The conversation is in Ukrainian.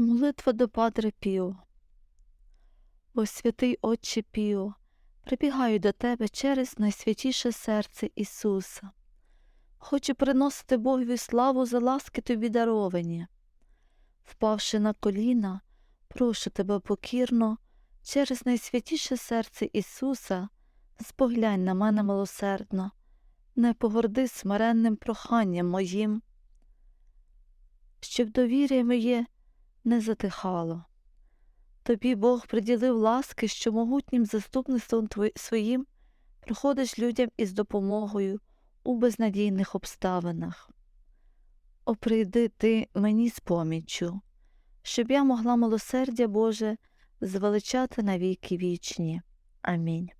Молитва до Падре Піо. О святий Отче Піо, прибігаю до тебе через найсвятіше серце Ісуса. Хочу приносити Богові славу за ласки тобі даровані. Впавши на коліна, прошу тебе покірно, через найсвятіше серце Ісуса, споглянь на мене милосердно, не погорди смиренним проханням моїм, щоб довір'я моє не затихало. Тобі Бог приділив ласки, що могутнім заступництвом тво- своїм приходиш людям із допомогою у безнадійних обставинах. О, прийди ти мені з поміччю, щоб я могла милосердя Боже звеличати на віки вічні. Амінь.